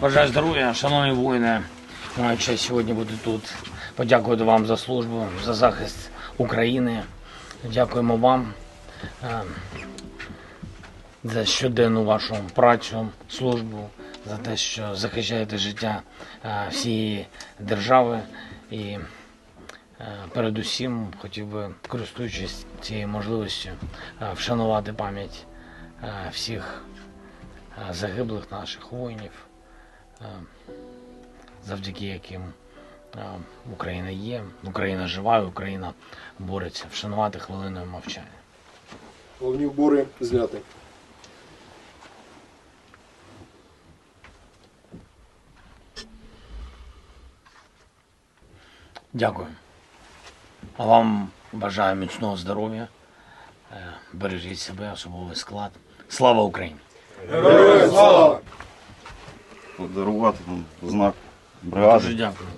Бажаю здоров'я, шановні воїни. Маю честь сьогодні бути тут. Подякувати вам за службу, за захист України. Дякуємо вам е, за щоденну вашу працю, службу, за те, що захищаєте життя е, всієї держави. І е, передусім хотів би, користуючись цією можливістю, е, вшанувати пам'ять всіх загиблих наших воїнів, завдяки яким Україна є, Україна жива, і Україна бореться. Вшанувати хвилиною мовчання. Головні убори зняти. Дякую. А вам бажаю міцного здоров'я. Е, Бережіть себе, особовий склад. Слава Україні! Героям слава! Подарувати там знак бригади. Дуже дякую.